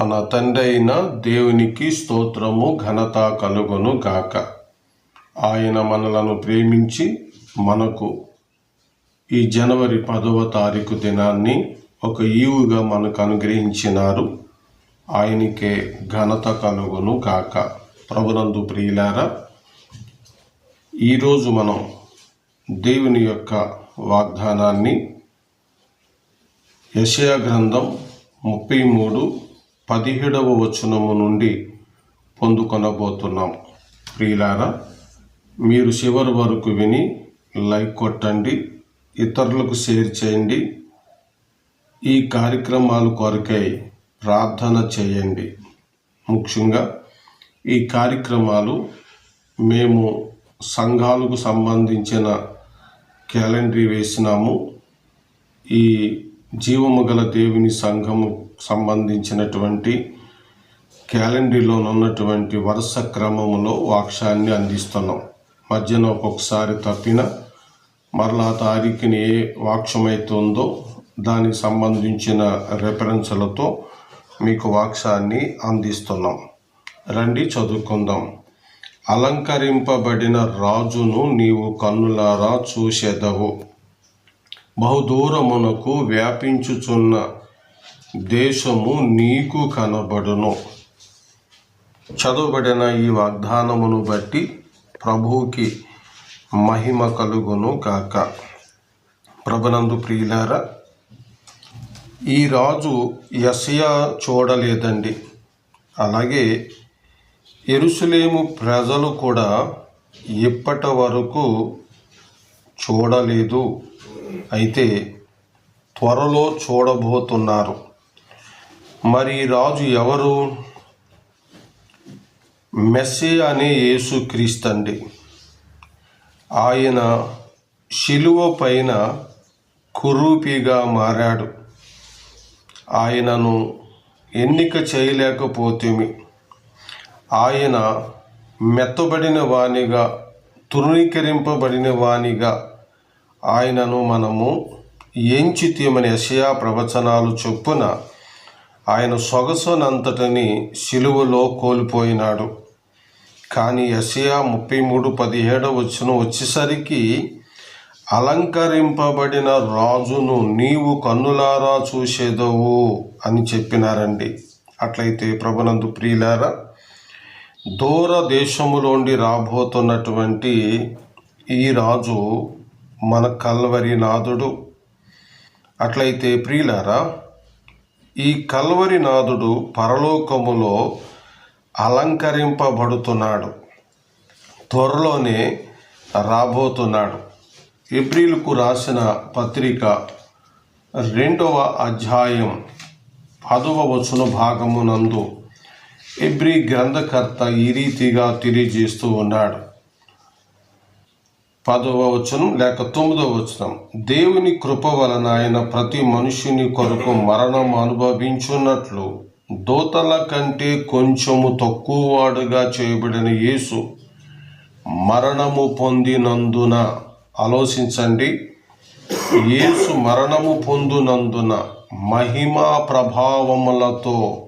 మన తండ్రైన దేవునికి స్తోత్రము ఘనత కలుగును గాక. ఆయన మనలను ప్రేమించి మనకు ఈ జనవరి పదవ తారీఖు దినాన్ని ఒక ఈవుగా మనకు అనుగ్రహించినారు. ఆయనకే ఘనత కలుగును గాక. ప్రభునందు ప్రియులారా ఈరోజు మనం దేవుని యొక్క వాగ్దానాన్ని యశయా గ్రంథం ముప్పై మూడు పదిహేడవ వచనము నుండి పొందుకొనబోతున్నాం. ప్రియులారా మీరు చివరి వరకు విని లైక్ కొట్టండి ఇతరులకు షేర్ చేయండి ఈ కార్యక్రమాల కొరకై ప్రార్థన చేయండి. ముఖ్యంగా ఈ కార్యక్రమాలు మేము సంఘాలకు సంబంధించిన క్యాలెండరీ వేసినాము. ఈ జీవము గల దేవుని సంఘము సంబంధించినటువంటి క్యాలెండర్లో ఉన్నటువంటి వరుస క్రమములో వాక్షాన్ని అందిస్తున్నాం. మధ్యన ఒక్కొక్కసారి తప్పిన మరలా తారీఖుని ఏ వాక్షమైతుందో దానికి సంబంధించిన రెఫరెన్స్లతో మీకు వాక్షాన్ని అందిస్తున్నాం. రండి చదువుకుందాం. అలంకరింపబడిన రాజును నీవు కన్నులారా చూసేదవు. బహుదూరమునకు వ్యాపించుచున్న దేశము నీకు కనబడును. చదువుబడిన ఈ వాగ్దానమును బట్టి ప్రభువుకి మహిమ కలుగును కాక ప్రభునందు ప్రియులారా ఈ రాజు యసయా చూడలేదండి. అలాగే ఎరుసలేము ప్రజలు కూడా ఇప్పటి వరకు చూడలేదు. అయితే త్వరలో చూడబోతున్నారు. మరి రాజు ఎవరు? మెస్సే అనే యేసుక్రీస్తండి ఆయన శిలువ పైన కురూపిగా మారాడు. ఆయనను ఎన్నిక చేయలేకపోతేమి. ఆయన మెత్తబడిన వానిగా తృణీకరింపబడిన వానిగా ఆయనను మనము ఎంచితీమని యషయా ప్రవచనాలు చొప్పున ఆయన సొగసునంతటిని సిలువలో కోల్పోయినాడు. కానీ యషయా ముప్పై మూడు పదిహేడు వచ్చిన వచ్చేసరికి అలంకరింపబడిన రాజును నీవు కన్నులారా చూసేదవు అని చెప్పినారండి. అట్లయితే ప్రభునందు ప్రియులారా దూర దేశములోండి రాబోతున్నటువంటి ఈ రాజు మన కల్వరి నాథుడు అట్లయితే ప్రియులారా ఈ కల్వరి నాథుడు పరలోకములో అలంకరింపబడుతున్నాడు. త్వరలోనే రాబోతున్నాడు. ఏప్రిల్కు రాసిన పత్రిక రెండవ అధ్యాయం పదవ వచన భాగమునందు ఎబ్రి గ్రంథకర్త ఈ రీతిగా తెలియజేస్తూ ఉన్నాడు. పదవ వచనం లేక తొమ్మిదవ వచనం. దేవుని కృప వలన ఆయన ప్రతి మనుషుని కొరకు మరణం అనుభవించున్నట్లు. దోతల కంటే కొంచెము తక్కువ వాడుగా చేయబడిన యేసు మరణము పొందినందున ఆలోచించండి. యేసు మరణము పొందునందున మహిమా ప్రభావములతో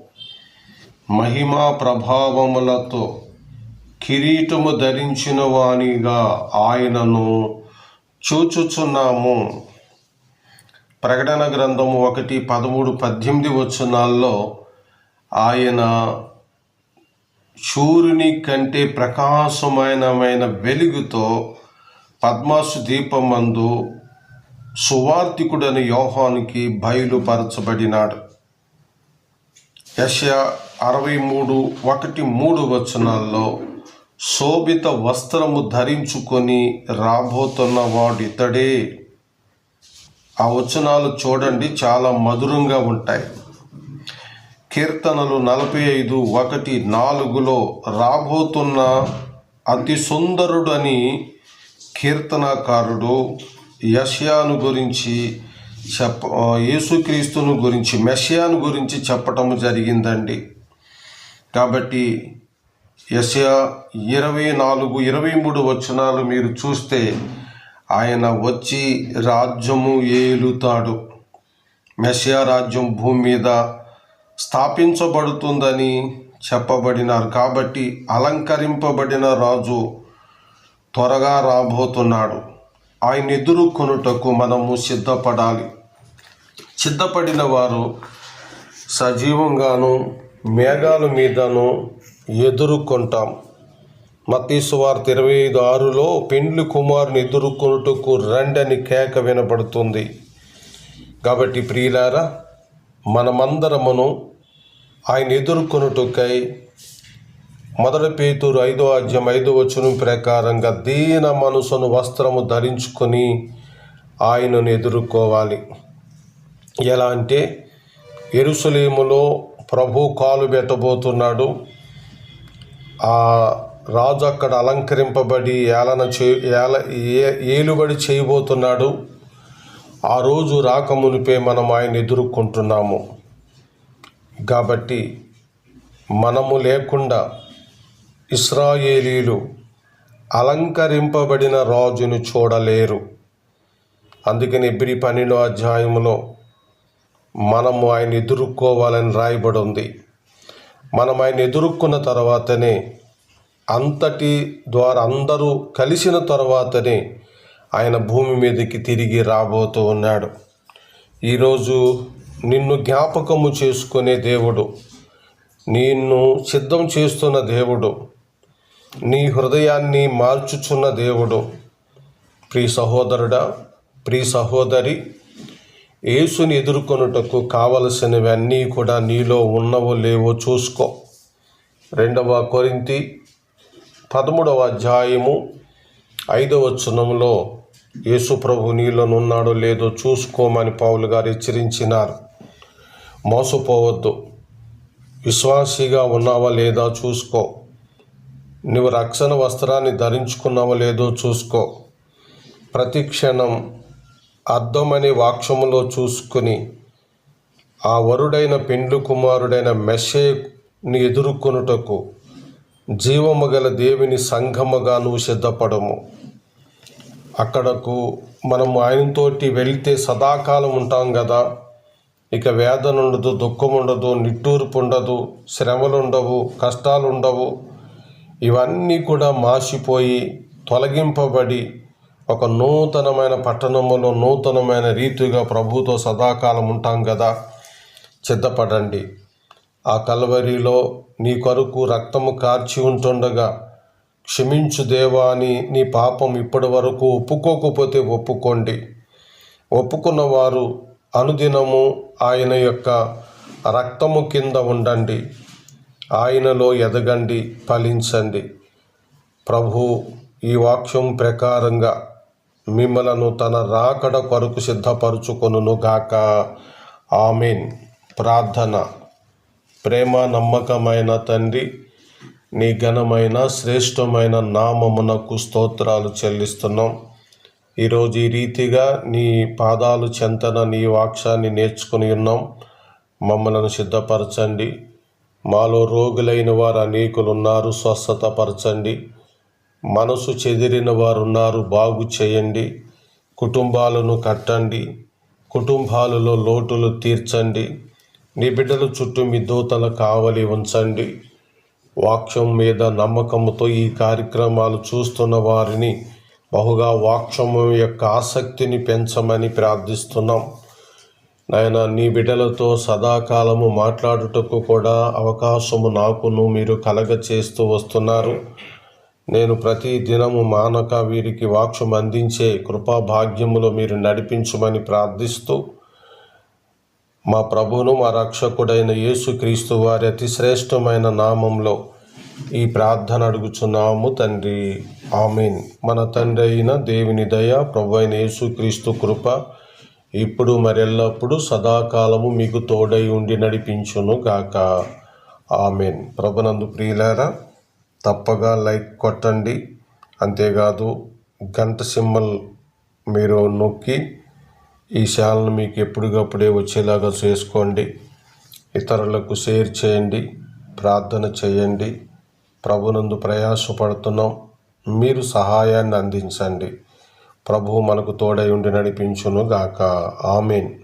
మహిమా ప్రభావములతో కిరీటము ధరించిన వానిగా ఆయనను చూచుచున్నాము. ప్రకటన గ్రంథము ఒకటి పదమూడు పద్దెనిమిది వచనాల్లో ఆయన సూర్యుని కంటే ప్రకాశమైనమైన వెలుగుతో పద్మాసు దీపమందు సువార్థికుడని యోహానికి బయలుపరచబడినాడు. యశ అరవై మూడు ఒకటి మూడు వచనాల్లో శోభిత వస్త్రము ధరించుకొని రాబోతున్న వాడు ఇతడే ఆ వచనాలు చూడండి చాలా మధురంగా ఉంటాయి. కీర్తనలు నలభై ఐదు ఒకటి నాలుగులో రాబోతున్న అతి సుందరుడని కీర్తనాకారుడు యష్యాను గురించి చెప్ప యేసుక్రీస్తును గురించి మెషియాను గురించి చెప్పటం జరిగిందండి. కాబట్టి యశయా ఇరవై నాలుగు ఇరవై మూడు వచనాలు మీరు చూస్తే ఆయన వచ్చి రాజ్యము ఏలుతాడు. మెస్సియా రాజ్యం భూమి మీద స్థాపించబడుతుందని చెప్పబడినారు. కాబట్టి అలంకరింపబడిన రాజు త్వరగా రాబోతున్నాడు. ఆయన ఎదుర్కొనుటకు మనము సిద్ధపడాలి. సిద్ధపడిన వారు సజీవంగాను మేఘాల మీదను ఎదుర్కొంటాం. మతీసువార్త ఇరవై ఐదు ఆరులో పెండ్లి కుమారుని ఎదుర్కొనుటకు రండని కేక వినబడుతుంది. కాబట్టి ప్రియులారా మనమందరమును ఆయన ఎదుర్కొనుటకై మొదటి పేతురు ఐదో అధ్యాయం ఐదో వచనం ప్రకారంగా దీన మనసును వస్త్రము ధరించుకొని ఆయనను ఎదుర్కోవాలి. ఎలా అంటే ఎరుసలేములో ప్రభు కాలు పెట్టబోతున్నాడు ఆ రాజు అక్కడ అలంకరింపబడి ఏలన చే ఏల ఏ ఏలుబడి చేయబోతున్నాడు. ఆ రోజు రాకమునిపే మనం ఆయన ఎదుర్కొంటున్నాము. కాబట్టి మనము లేకుండా ఇస్రాయేలీలు అలంకరింపబడిన రాజును చూడలేరు. అందుకని ఎబ్రి పన్నెండో అధ్యాయంలో మనము ఆయన ఎదుర్కోవాలని రాయబడి ఉంది. మనం ఆయన ఎదుర్కొన్న తర్వాతనే అంతటి ద్వారా అందరూ కలిసిన తర్వాతనే ఆయన భూమి మీదకి తిరిగి రాబోతూ ఉన్నాడు. ఈరోజు నిన్ను జ్ఞాపకము చేసుకునే దేవుడు నిన్ను సిద్ధం చేస్తున్న దేవుడు నీ హృదయాన్ని మార్చుచున్న దేవుడు. ప్రియ సహోదరుడా ప్రియ సహోదరి యేసుని ఎదుర్కొనుటకు కావలసినవి అన్నీ కూడా నీలో ఉన్నవో లేవో చూసుకో. రెండవ కొరింతి పదమూడవ అధ్యాయము ఐదవ వచనంలో యేసు ప్రభు నీలోనున్నాడో లేదో చూసుకోమని పావులు గారు హెచ్చరించినారు. మోసపోవద్దు. విశ్వాసిగా ఉన్నావా లేదా చూసుకో. నువ్వు రక్షణ వస్త్రాన్ని ధరించుకున్నావా లేదో చూసుకో. ప్రతి క్షణం అర్థమనే వాక్షములో చూసుకుని ఆ వరుడైన పెండ్లు కుమారుడైన మెషేని ఎదుర్కొనుటకు జీవము గల దేవుని సంఘముగా నువ్వు సిద్ధపడము. అక్కడకు మనము ఆయనతోటి వెళితే సదాకాలం ఉంటాం కదా ఇక వేదన ఉండదు దుఃఖం ఉండదు నిట్టూర్పు ఉండదు శ్రమలు ఉండవు కష్టాలు ఉండవు ఇవన్నీ కూడా మాసిపోయి తొలగింపబడి ఒక నూతనమైన పట్టణములో నూతనమైన రీతిగా ప్రభుతో సదాకాలం ఉంటాం కదా సిద్ధపడండి. ఆ కలవరిలో నీ కొరకు రక్తము కార్చి ఉంటుండగా క్షమించు దేవా అని నీ పాపం ఇప్పటి వరకు ఒప్పుకోకపోతే ఒప్పుకోండి. ఒప్పుకున్న వారు అనుదినము ఆయన యొక్క రక్తము కింద ఉండండి. ఆయనలో ఎదగండి ఫలించండి. ప్రభు ఈ వాక్యం ప్రకారంగా మిమ్మలను తన రాకడ కొరకు సిద్ధపరచుకొనును గాక. ఆమెన్. ప్రార్థన. ప్రేమ నమ్మకమైన తండ్రి నీ ఘనమైన శ్రేష్టమైన నామమునకు స్తోత్రాలు చెల్లిస్తున్నాం. ఈరోజు ఈ రీతిగా నీ పాదాలు చెంతన నీ వాక్యాన్ని నేర్చుకుని ఉన్నాం. మమ్మలను సిద్ధపరచండి. మాలో రోగులైన వారు అనేకులు ఉన్నారు స్వస్థత పరచండి మనసు చెదిరిన వారు ఉన్నారు బాగు చేయండి. కుటుంబాలను కట్టండి. కుటుంబాలలో లోటులు తీర్చండి. నీ బిడ్డల చుట్టూ మీ దూతల కావలి ఉంచండి. వాక్యం మీద నమ్మకంతో ఈ కార్యక్రమాలు చూస్తున్న వారిని బహుగా వాక్యము యొక్క ఆసక్తిని పెంచమని ప్రార్థిస్తున్నాం. నాయన నీ బిడ్డలతో సదాకాలము మాట్లాడుటకు కూడా అవకాశము నాకును మీరు కలగ చేస్తూ వస్తున్నారు. నేను ప్రతి దినము మానక వీరికి వాక్షం అందించే కృపాభాగ్యములో మీరు నడిపించమని ప్రార్థిస్తూ మా ప్రభువును మా రక్షకుడైన యేసుక్రీస్తు వారి అతి శ్రేష్టమైన నామంలో ఈ ప్రార్థన అడుగుచున్నాము తండ్రి. ఆమెన్. మన తండ్రి అయిన దేవుని దయ ప్రభు అయిన యేసుక్రీస్తు కృప ఇప్పుడు మరెల్లప్పుడు సదాకాలము మీకు తోడై ఉండి నడిపించును గాక. ఆమెన్. ప్రభునందు ప్రియులారా తప్పగా లైక్ కొట్టండి. అంతేకాదు గంట సింబల్ మీరు నొక్కి ఈ ఛానల్ మీకు ఎప్పటికప్పుడే వచ్చేలాగా చేసుకోండి. ఇతరులకు షేర్ చేయండి. ప్రార్థన చేయండి. ప్రభునందు ప్రయాసపడుతున్నాం. మీరు సహాయాన్ని అందించండి. ప్రభువు మనకు తోడై ఉండి నడిపించును గాక ఆమెన్.